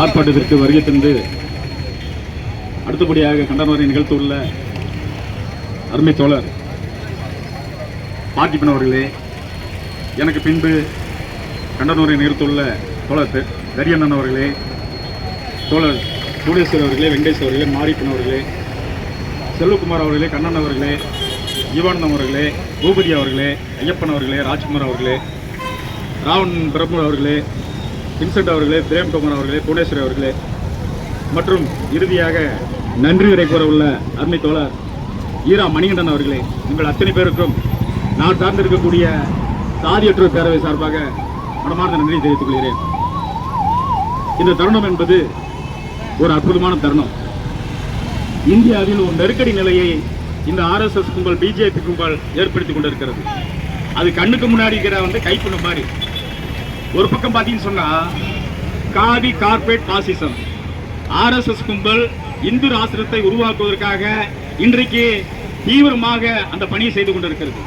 ஆர்ப்பாட்டத்திற்கு வருகை தந்து அடுத்தபடியாக கண்டனவரை நிகழ்த்தியுள்ள அருமை தோழர் பார்த்திபன் அவர்களே எனக்கு பின்பு கண்டனூரை நிகழ்த்துள்ள தோழர் பெ- அவர்களே தோழர் சூடேஸ்வர் அவர்களே வெங்கடேஸ்வர் அவர்களே மாரிப்பன் அவர்களே செல்வகுமார் அவர்களே கண்ணன் அவர்களே ஜீவானந்தம் அவர்களே பூபதி அவர்களே ஐயப்பன் அவர்களே ராஜ்குமார் அவர்களே ராவன் பிரபு அவர்களே வின்சென்ட் அவர்களே பிரேம்குமார் அவர்களே புவனேஸ்வரி அவர்களே. மற்றும் இறுதியாக நன்றி உரை கூற உள்ள அருமை தோழர் ஈரா மணிகண்டன் அவர்களே. உங்கள் அத்தனை பேருக்கும் நான் சார்ந்திருக்கக்கூடிய சாதியற்றோர் பேரவை சார்பாக மனமார்ந்த நன்றி தெரிவித்துக் கொள்கிறேன். இந்த தருணம் என்பது ஒரு அற்புதமான தருணம். இந்தியாவில் ஒரு நெருக்கடி நிலையை இந்த ஆர்எஸ்எஸ் கும்பல் பிஜேபி கும்பல் ஏற்படுத்தி கொண்டிருக்கிறது. அது கண்ணுக்கு முன்னாடி இருக்கிற வந்து கைப்புண்ண மாதிரி. ஒரு பக்கம் பார்த்தீங்கன்னு சொன்னா காவி கார்பரேட் பாசிசம். ஆர்எஸ்எஸ் கும்பல் இந்து ராஷ்டிரத்தை உருவாக்குவதற்காக இன்றைக்கு தீவிரமாக அந்த பணியை செய்து கொண்டிருக்கிறது.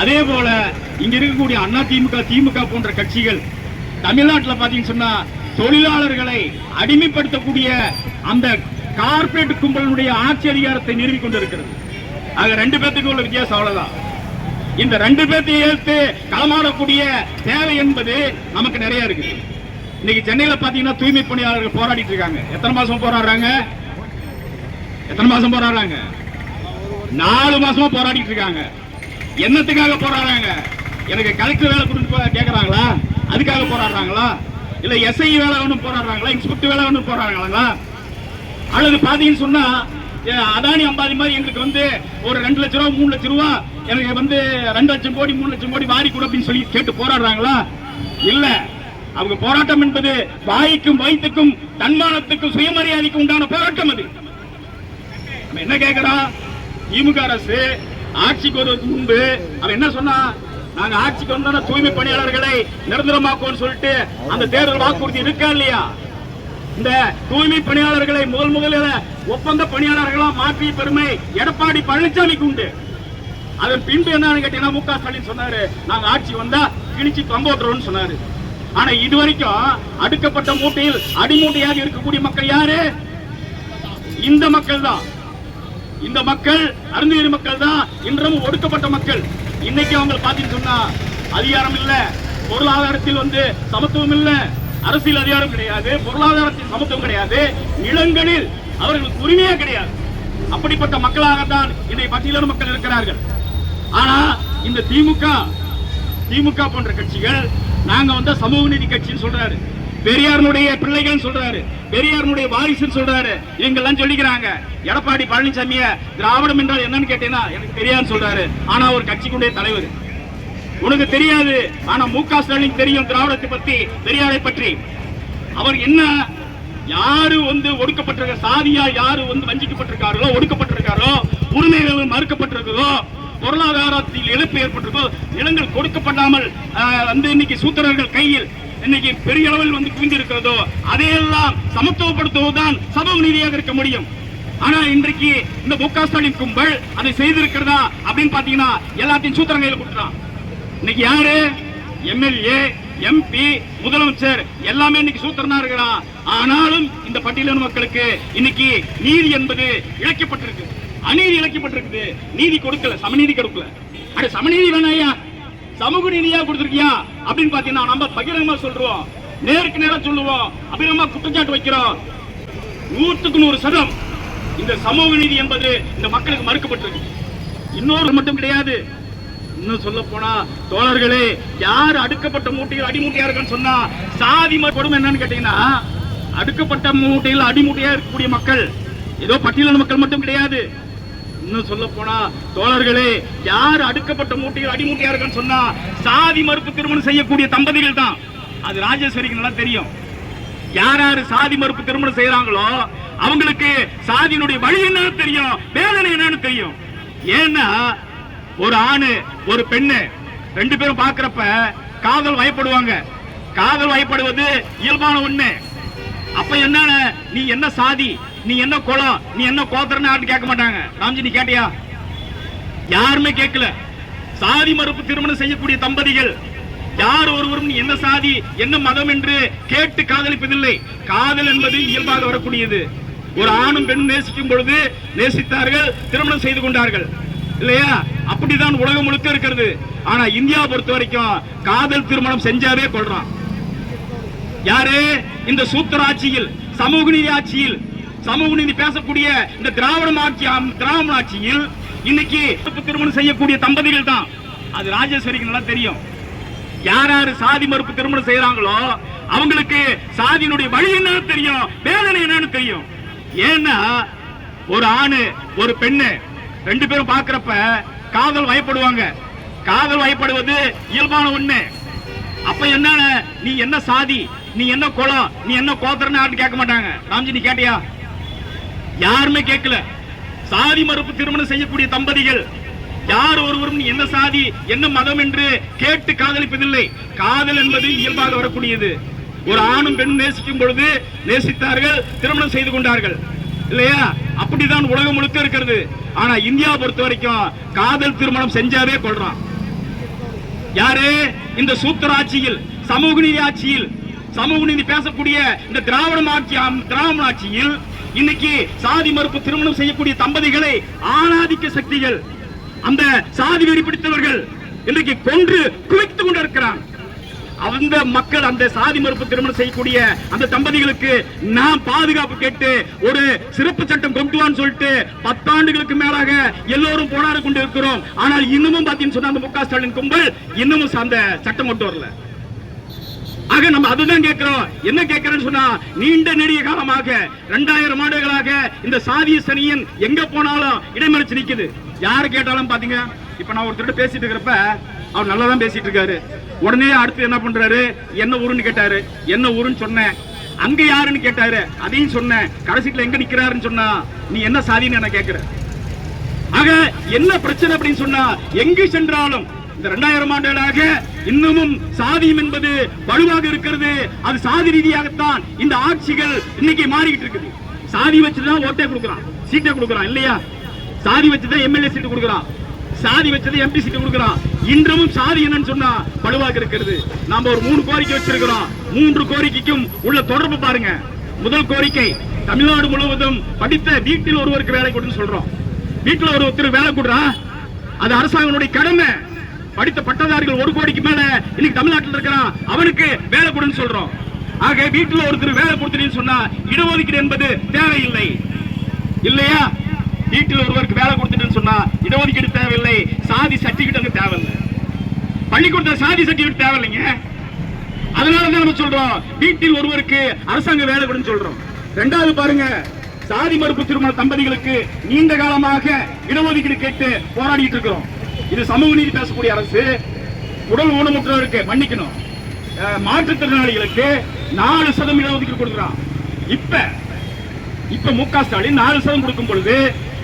அதே போல இங்க இருக்கக்கூடிய அண்ணா திமுக திமுக போன்ற கட்சிகள் தமிழ்நாட்டில் பார்த்தீங்கன்னு சொன்னா தொழிலாளர்களை அடிமைப்படுத்தக்கூடிய அந்த கார்ப்பரேட் கும்பலினுடைய ஆட்சி அதிகாரத்தை நிறுவி கொண்டிருக்கிறது. ஆக ரெண்டு பேர்த்துக்கு உள்ள வித்தியாசம் அவ்வளவுதான். இந்த ரெண்டு பேர்த்தையும் ஏற்று களமாடக்கூடிய தேவை என்பது நமக்கு நிறைய இருக்குது. இன்னைக்கு சென்னையில பாத்தீங்கன்னா தூய்மை பணியாளர்கள் போராடிட்டு இருக்காங்க. எத்தனை மாசம் போராடுறாங்க? எத்தனை மாசம் போராடுறாங்க? நாலு மாசமா போராடிட்டு இருக்காங்க. என்னத்துக்காக போராடுறாங்க? எனக்கு கலெக்டர் வேலை கொடுத்து போ- அதுக்காக போராடுறாங்களா? இல்ல எஸ்ஐ வேலை ஒன்று போராடுறாங்களா? இன்ஸ்பெக்டர் வேலை ஒன்று போராடுறாங்களா? அல்லது பாத்தீங்கன்னு சொன்னா அதானி அம்பாதி மாதிரி எங்களுக்கு வந்து ஒரு ரெண்டு லட்சம் ரூபா மூணு லட்சம் ரூபா எனக்கு வந்து ரெண்டு லட்சம் கோடி மூணு லட்சம் கோடி வாரி கொடு அப்படின்னு சொல்லி கேட்டு போராடுறாங்களா? இல்ல. அவங்க போராட்டம் என்பது வாய்க்கும் வயிற்றுக்கும் தன்மானத்துக்கும் சுயமரியாதைக்கும் உண்டான போராட்டம் அது. நம்ம என்ன கேக்குறோம் திமுக அரசு ஆட்சிக்கு வருவதற்கு முன்பு அவன் என்ன சொன்னா? நாங்க ஆட்சிக்கு வந்தோம்னா தூய்மை பணியாளர்களை நிரந்தரமாக்குவோம்னு சொல்லிட்டு அந்த தேர்தல் வாக்குறுதி இருக்கா இல்லையா? இந்த தூய்மை பணியாளர்களை முதல் முதலில் ஒப்பந்த பணியாளர்களா மாற்றிய பெருமை எடப்பாடி பழனிசாமிக்கு உண்டு. அதன் பின்பு என்னன்னு கேட்டீங்கன்னா மு க ஸ்டாலின் சொன்னாரு நாங்க ஆட்சி வந்தா கிழிச்சு தொங்கோட்டுறோம்னு சொன்னாரு. ஆனா இது வரைக்கும் அடுக்கப்பட்ட மூட்டையில் அடிமூட்டையாக இருக்கக்கூடிய மக்கள் யாரு? இந்த மக்கள் தான். இந்த மக்கள் அருந்தீர் மக்கள் தான். இன்றும் ஒடுக்கப்பட்ட மக்கள். இன்னைக்கு அவங்க பாத்தீங்கன்னு சொன்னா அதிகாரம் இல்ல பொருளாதாரத்தில் வந்து சமத்துவம் இல்லை. அரசியல் அதிகாரம் கிடையாது பொருளாதாரத்தில் சமத்துவம் கிடையாது நிலங்களில் அவர்களுக்கு உரிமையே கிடையாது. அப்படிப்பட்ட மக்களாகத்தான் இதை பட்டியலான மக்கள் இருக்கிறார்கள். ஆனா இந்த திமுக திமுக போன்ற கட்சிகள் நாங்க வந்து சமூக நீதி கட்சின்னு சொல்றாரு. பெரியாருடைய பிள்ளைகள் சொல்றாரு. பெரியாருடைய வாரிசுன்னு சொல்றாரு. எங்கெல்லாம் சொல்லிக்கிறாங்க. எடப்பாடி பழனிசாமிய திராவிடம் என்றால் என்னன்னு கேட்டீங்கன்னா எனக்கு பெரியார் சொல்றாரு. ஆனா ஒரு கட்சிக்குடைய தலைவர். உனக்கு தெரியாது. ஆனா மு க ஸ்டாலின் தெரியும் திராவிடத்தை பத்தி பெரியாரை பற்றி. அவர் என்ன யாரு வந்து ஒடுக்கப்பட்டிருக்க சாதியா யாரு வந்து வஞ்சிக்கப்பட்டிருக்காரோ ஒடுக்கப்பட்டிருக்காரோ உரிமைகள் மறுக்கப்பட்டிருக்கிறதோ பொருளாதாரத்தில் இழப்பு ஏற்பட்டிருக்கோ நிலங்கள் கொடுக்கப்படாமல் வந்து இன்னைக்கு சூத்திரர்கள் கையில் இன்னைக்கு பெரிய அளவில் வந்து குவிந்திருக்கிறதோ அதையெல்லாம் சமத்துவப்படுத்துவதுதான் சமூக நீதியாக இருக்க முடியும். ஆனா இன்றைக்கு இந்த மு க ஸ்டாலின் கும்பல் அதை செய்திருக்கிறதா அப்படின்னு பாத்தீங்கன்னா எல்லாத்தையும் சூத்திரங்கையில் கொடுத்துட்டான். இன்னைக்கு யாரு? எம்எல்ஏ எம்பி முதலமைச்சர் எல்லாமே இன்னைக்கு சூத்திரனா இருக்கிறான். ஆனாலும் இந்த பட்டியலின மக்களுக்கு இன்னைக்கு நீதி என்பது இழைக்கப்பட்டிருக்கு. அநீதி இழைக்கப்பட்டிருக்குது. நீதி கொடுக்கல. சமநீதி கொடுக்கல. அட சமநீதி வேணாயா சமூக நீதியா கொடுத்திருக்கியா? அப்படின்னு பாத்தீங்கன்னா நம்ம பகிரங்கமா சொல்றோம். நேருக்கு நேரம் சொல்லுவோம். அபிரமா குற்றச்சாட்டு வைக்கிறோம். நூற்றுக்கு நூறு சதம் இந்த சமூக நீதி என்பது இந்த மக்களுக்கு மறுக்கப்பட்டிருக்கு. இன்னொரு மட்டும் கிடையாது. இன்னும் சொல்ல போனா தோழர்களே யார் அடுக்கப்பட்ட மூட்டையில் அடிமூட்டையா இருக்குன்னு சொன்னா சாதி ம- என்னன்னு கேட்டீங்கன்னா அடுக்கப்பட்ட மூட்டையில் அடிமூட்டையா இருக்கக்கூடிய மக்கள் ஏதோ பட்டியலின மக்கள் மட்டும் கிடையாது. இன்னும் சொல்ல போனா தோழர்களே யார் அடுக்கப்பட்ட மூட்டையில் அடிமூட்டையா இருக்குன்னு சொன்னா சாதி மறுப்பு திருமணம் செய்யக்கூடிய தம்பதிகள் தான். அது ராஜேஸ்வரிக்கு நல்லா தெரியும். யார் யாரு சாதி மறுப்பு திருமணம் செய்யறாங்களோ அவங்களுக்கு சாதியினுடைய வழி என்னன்னு தெரியும் வேதனை என்னன்னு தெரியும். ஏன்னா ஒரு ஆணு ஒரு பெண்ணு. ரெண்டு பேரும் பார்க்கறப்ப காதல் வயப்படுவாங்க. காதல் வயப்படுவது இயல்பான ஒண்ணு. அப்ப என்ன நீ என்ன சாதி நீ என்ன குளம் நீ என்ன கோத்திரன்னு யாரும் கேட்க மாட்டாங்க. ராம்ஜி நீ கேட்டியா? யாருமே கேட்கல. சாதி மறுப்பு திருமணம் செய்யக்கூடிய தம்பதிகள். யார் ஒருவரும் நீ என்ன சாதி என்ன மதம் என்று கேட்டு காதலிப்பதில்லை. காதல் என்பது இயல்பாக வரக்கூடியது. ஒரு ஆணும் பெண்ணும் நேசிக்கும் பொழுது நேசித்தார்கள் திருமணம் செய்து கொண்டார்கள். இல்லையா? அப்படிதான் உலகம் முழுக்க இருக்கிறது. ஆனா இந்தியா பொறுத்த வரைக்கும் காதல் திருமணம் செஞ்சாவே கொள்றான். யாரு? இந்த சூத்திராட்சியில் சமூக நீதி ஆட்சியில் சமூக நீதி பேசக்கூடிய இந்த திராவிட ஆட்சி திராவிட ஆட்சியில் இன்னைக்கு திருமணம் செய்யக்கூடிய தம்பதிகள் தான். அது ராஜேஸ்வரிக்கு நல்லா தெரியும். யார் யாரு சாதி மறுப்பு திருமணம் செய்யறாங்களோ அவங்களுக்கு சாதியினுடைய வழி என்னன்னு தெரியும் வேதனை என்னன்னு தெரியும். ஏன்னா ஒரு ஆணு ஒரு பெண்ணு ரெண்டு பேரும் பாக்குறப்ப காதல் வயப்படுவாங்க. காதல் வயப்படுவது இயல்பான உண்மை அப்ப என்ன நீ என்ன சாதி நீ என்ன குளம் நீ என்ன கோத்திரன்னு யாரும் கேட்க மாட்டாங்க. ராம்ஜி நீ கேட்டியா? யாருமே கேட்கல. சாதி மறுப்பு திருமணம் செய்யக்கூடிய தம்பதிகள். யார் ஒருவரும் நீ என்ன சாதி என்ன மதம் என்று கேட்டு காதலிப்பதில்லை. காதல் என்பது இயல்பாக வரக்கூடியது. ஒரு ஆணும் பெண்ணும் நேசிக்கும் பொழுது நேசித்தார்கள் திருமணம் செய்து கொண்டார்கள். இல்லையா? அப்படிதான் உலகம் முழுக்க இருக்கிறது. ஆனா இந்தியா பொறுத்த வரைக்கும் காதல் திருமணம் செஞ்சாவே கொள்றான். யாரு? இந்த சூத்திராட்சியில் சமூக நீதி ஆட்சியில் சமூக நீதி பேசக்கூடிய இந்த திராவிட ஆட்சி திராவிட ஆட்சியில் இன்னைக்கு சாதி மறுப்பு திருமணம் செய்யக்கூடிய தம்பதிகளை ஆணாதிக்க சக்திகள் அந்த சாதி வெறி பிடித்தவர்கள் இன்றைக்கு கொன்று குவித்துக் கொண்டிருக்கிறான் அந்த மக்கள் அந்த சாதி மறுப்பு திருமணம் செய்யக்கூடிய அந்த தம்பதிகளுக்கு நான் பாதுகாப்பு கேட்டு ஒரு சிறப்பு சட்டம் கொண்டு வான்னு சொல்லிட்டு பத்தாண்டுகளுக்கு மேலாக எல்லோரும் போராடி கொண்டு இருக்கிறோம் ஆனால் இன்னமும் பாத்தீங்கன்னு சொன்னா அந்த மு க ஸ்டாலின் கும்பல் இன்னமும் அந்த சட்டம் கொண்டு வரல. ஆக நம்ம அதுதான் கேட்கிறோம். என்ன கேட்கிறேன்னு சொன்னா நீண்ட நெடிய காலமாக ரெண்டாயிரம் ஆண்டுகளாக இந்த சாதிய சனியன் எங்க போனாலும் இடைமறிச்சு நிக்குது. யாரு கேட்டாலும் பாத்தீங்க? இப்ப நான் ஒருத்தர் பேசிட்டு இருக்கிறப்ப அவர் நல்லா தான் பேசிட்டு இருக்காரு உடனே அடுத்து என்ன பண்றாரு? என்ன ஊருன்னு கேட்டாரு. என்ன ஊருன்னு சொன்னேன். அங்க யாருன்னு கேட்டாரு? அதையும் சொன்னேன். கடைசிக்குள்ள எங்க நிக்கிறாருன்னு சொன்னா நீ என்ன சாதின்னு என்ன கேக்குற? ஆக என்ன பிரச்சனை அப்படின்னு சொன்னா எங்கு சென்றாலும் இந்த ரெண்டாயிரம் ஆண்டுகளாக இன்னமும் சாதியம் என்பது வலுவாக இருக்கிறது. அது சாதி ரீதியாகத்தான் இந்த ஆட்சிகள் இன்னைக்கு மாறிக்கிட்டு இருக்குது. சாதி வச்சுதான் ஓட்டே கொடுக்குறான். சீட்டை கொடுக்குறான் இல்லையா? சாதி வச்சுதான் எம்எல்ஏ சீட்டு கொடுக்குறான். சாதி வச்சது எம்பி சீட்டு கொடுக்குறான். இன்றமும் சாதி என்னன்னு சொன்னா வலுவாக இருக்கிறது. நாம ஒரு மூணு கோரிக்கை வச்சிருக்கிறோம். மூன்று கோரிக்கைக்கும் உள்ள தொடர்பு பாருங்க. முதல் கோரிக்கை தமிழ்நாடு முழுவதும் படித்த வீட்டில் ஒருவருக்கு வேலை கொடுன்னு சொல்றோம். வீட்டுல ஒரு ஒருத்தர் வேலை கொடுறான் அது அரசாங்கனுடைய கடமை. படித்த பட்டதாரிகள் ஒரு கோடிக்கு மேல இன்னைக்கு தமிழ்நாட்டில் இருக்கிறான். அவனுக்கு வேலை கொடுன்னு சொல்றோம். ஆக வீட்டுல ஒருத்தர் வேலை கொடுத்துட்டீங்கன்னு சொன்னா இடஒதுக்கீடு என்பது தேவையில்லை. இல்லையா? வீட்டில் ஒருவருக்கு வேலை கொடுத்துட்டுன்னு சொன்னா இடஒதுக்கீடு தேவையில்லை சாதி சர்டிபிகேட் தேவையில்லை. பள்ளிக்கூடத்தில் சாதி சர்டிபிகேட் தேவையில்லைங்க. அதனாலதான் நம்ம சொல்றோம் வீட்டில் ஒருவருக்கு அரசாங்க வேலை கொடுன்னு சொல்றோம். ரெண்டாவது பாருங்க சாதி மறுப்பு திருமண தம்பதிகளுக்கு நீண்ட காலமாக இடஒதுக்கீடு கேட்டு போராடிட்டு இருக்கிறோம். இது சமூக நீதி பேசக்கூடிய அரசு. உடல் ஊனமுற்றவருக்கு மன்னிக்கணும். அஹ், மாற்றுத்திறனாளிகளுக்கு நாலு சதம் இடஒதுக்கீடு கொடுக்குறான். இப்ப இப்ப மு க ஸ்டாலின் நாலு சதம் கொடுக்கும் பொழுது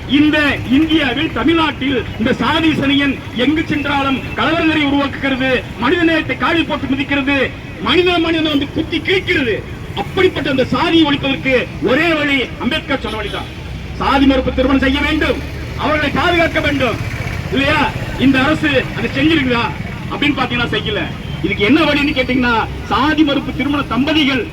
இந்த இந்தியாவில் தமிழ்நாட்டில் இந்த சாதி சனியன் எங்கு சென்றாலும் கலவரங்களை உருவாக்குகிறது மனித நேரத்தை காலில் போட்டு மிதிக்கிறது மனித மனிதன் வந்து குத்தி கிழிக்கிறது. அப்படிப்பட்ட அந்த சாதியை ஒழிப்பதற்கு ஒரே வழி அம்பேத்கர் சொன்ன வழிதான். சாதி மறுப்பு திருமணம் செய்ய வேண்டும் அவர்களை பாதுகாக்க வேண்டும். இல்லையா? இந்த அரசு அதை செஞ்சிருக்குதா? அப்படின்னு பாத்தீங்கன்னா செய்யல. இதுக்கு என்ன வழின்னு கேட்டீங்கன்னா சாதி மறுப்பு திருமண தம்பதிகள்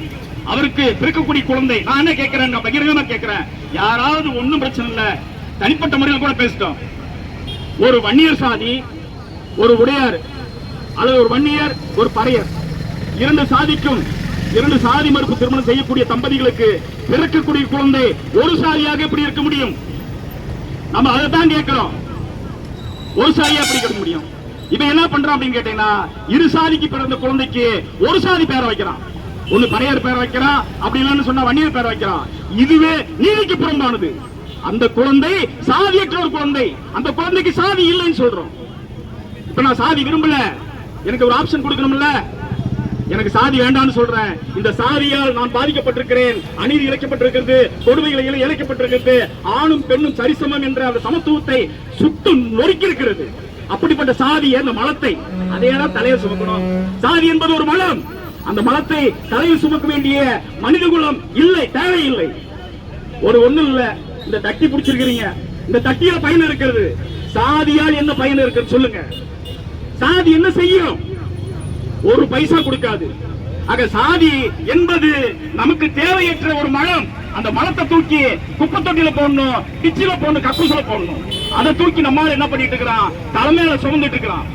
அவருக்கு பிறக்கக்கூடிய குழந்தை. நான் என்ன கேட்கிறேன் நான் பகிரங்கமா கேட்கிறேன் யாராவது ஒண்ணும் பிரச்சனை இல்ல. தனிப்பட்ட முறையில் கூட பேசிட்டோம். ஒரு வன்னியர் சாதி ஒரு உடையார் அல்லது ஒரு வன்னியர் ஒரு பறையர். இரண்டு சாதிக்கும் இரண்டு சாதி மறுப்பு திருமணம் செய்யக்கூடிய தம்பதிகளுக்கு பிறக்கக்கூடிய குழந்தை ஒரு சாதியாக எப்படி இருக்க முடியும்? நம்ம அதை தான் கேட்கிறோம். ஒரு சாதியா எப்படி இருக்க முடியும்? இவன் என்ன பண்றான் அப்படின்னு கேட்டீங்கன்னா இரு சாதிக்கு பிறந்த குழந்தைக்கு ஒரு சாதி பேரை வைக்கிறான். ஒண்ணு பறையர் பேரை வைக்கிறான் அப்படி இல்லைன்னு சொன்னா வன்னியர் பேரை வைக்கிறான். இதுவே நீதிக்கு புறம்பானது. அந்த குழந்தை சாதியற்ற ஒரு குழந்தை. அந்த குழந்தைக்கு சாதி இல்லைன்னு சொல்றோம். இப்ப நான் சாதி விரும்பல. எனக்கு ஒரு ஆப்ஷன் கொடுக்கணும்ல? எனக்கு சாதி வேண்டாம்னு சொல்றேன். இந்த சாதியால் நான் பாதிக்கப்பட்டிருக்கிறேன். அநீதி இழைக்கப்பட்டிருக்கிறது. கொடுமைகளை இழைக்கப்பட்டிருக்கிறது. ஆணும் பெண்ணும் சரிசமம் என்ற அந்த சமத்துவத்தை சுட்டு நொறுக்கி இருக்கிறது அப்படிப்பட்ட சாதி அந்த மலத்தை. அதையெல்லாம் தலையில் சுமக்கணும். சாதி என்பது ஒரு மலம். அந்த மலத்தை தலையில் சுமக்க வேண்டிய மனித குலம் இல்லை தேவையில்லை. ஒரு ஒண்ணும் இல்ல. இந்த தட்டி பிடிச்சிருக்கிறீங்க. இந்த தட்டியில பயன் இருக்கிறது. சாதியால் என்ன பயன் இருக்கு சொல்லுங்க. சாதி என்ன செய்யும்? ஒரு பைசா கொடுக்காது. ஆக சாதி என்பது நமக்கு தேவையற்ற ஒரு மலம். அந்த மலத்தை தூக்கி குப்பை தொட்டியில போடணும் கிச்சில போடணும் கக்கூசில போடணும். அதை தூக்கி நம்மால என்ன பண்ணிட்டு இருக்கிறான்? தலைமையில சுமந்துட்டு இருக்கிறான்.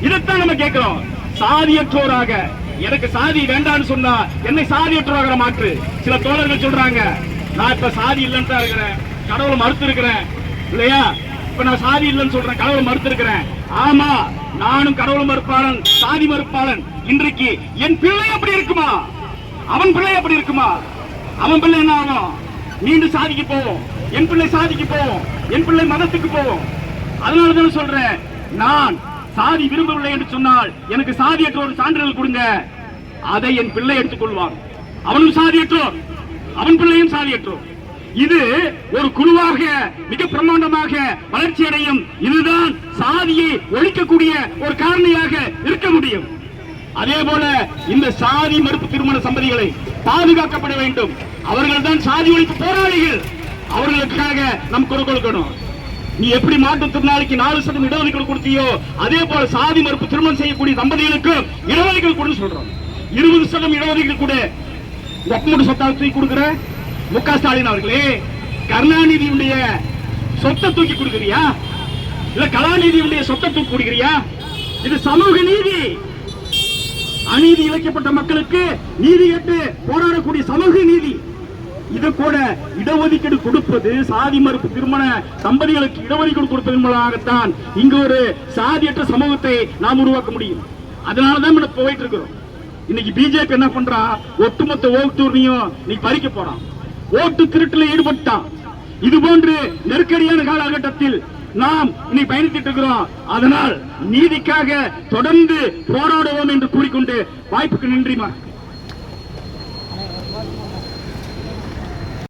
இதைத்தான் நம்ம கேட்கிறோம். சாதியற்றோராக. எனக்கு சாதி வேண்டாம்னு சொன்னா என்னை சாதியற்றோராக மாற்று. சில தோழர்கள் சொல்றாங்க நான் இப்ப சாதி இல்லைன்னு தான் இருக்கிறேன். கடவுளை மறுத்து இருக்கிறேன் இல்லையா? இப்ப நான் சாதி இல்லைன்னு சொல்றேன். கடவுளை மறுத்து இருக்கிறேன் ஆமா நானும் கடவுள் மறுப்பாளன் சாதி மறுப்பாளன். இன்றைக்கு என் பிள்ளை அப்படி இருக்குமா? அவன் பிள்ளை அப்படி இருக்குமா? அவன் பிள்ளை என்ன ஆகும்? மீண்டும் சாதிக்கு போவோம். என் பிள்ளை சாதிக்கு போவோம். என் பிள்ளை மதத்துக்கு போவோம். அதனால தான் சொல்றேன். நான் சாதி விரும்பவில்லை என்று சொன்னால் எனக்கு சாதியற்ற ஒரு சான்றிதழ் கொடுங்க. அதை என் பிள்ளை எடுத்துக்கொள்வான். அவனும் சாதியற்றோர். அவன் பிள்ளையும் சாதியற்றோர். இது ஒரு குழுவாக மிக பிரம்மாண்டமாக வளர்ச்சி அடையும் இதுதான் சாதியை ஒழிக்கக்கூடிய ஒரு காரணியாக இருக்க முடியும். அதே போல இந்த சாதி மறுப்பு திருமண சம்பதிகளை பாதுகாக்கப்பட வேண்டும். அவர்கள் தான் சாதி ஒழிப்பு போராளிகள். அவர்களுக்காக நம் குரல் கொடுக்கணும். நீ எப்படி மாற்றுத்திறனாளிக்கு நாலு சதவீதம் இடஒதுக்கீடு கொடுத்தியோ அதே போல சாதி மறுப்பு திருமணம் செய்யக்கூடிய தம்பதிகளுக்கு இடஒதுக்கீடு கொடுன்னு சொல்றோம். இருபது சதவீதம் இடஒதுக்கீடு கூட ஒப்பமுடு சொத்தா தூக்கி கொடுக்கிற மு க ஸ்டாலின் அவர்களே கருணாநிதியுடைய சொத்தை தூக்கி கொடுக்குறியா? இல்ல கலாநிதியுடைய சொத்தை தூக்கி கொடுக்குறியா? இது சமூக நீதி. அநீதி இழைக்கப்பட்ட மக்களுக்கு நீதி கேட்டு போராடக்கூடிய சமூக நீதி. இது கூட இடஒதுக்கீடு கொடுப்பது சாதி மறுப்பு திருமண தம்பதிகளுக்கு இடஒதுக்கீடு கொடுப்பதன் மூலமாகத்தான் இங்கு ஒரு சாதியற்ற சமூகத்தை நாம் உருவாக்க முடியும். அதனாலதான் போயிட்டு இருக்கிறோம். இன்னைக்கு பிஜேபி என்ன பண்றா? ஒட்டுமொத்த ஓட்டுரிமையும் நீ பறிக்க போறான். ஓட்டு திருட்டுல ஈடுபட்டான். இது போன்று நெருக்கடியான காலகட்டத்தில் நாம் இனி பயணித்துட்டு இருக்கிறோம். அதனால் நீதிக்காக தொடர்ந்து போராடுவோம் என்று கூறிக்கொண்டு வாய்ப்புக்கு நன்றிமா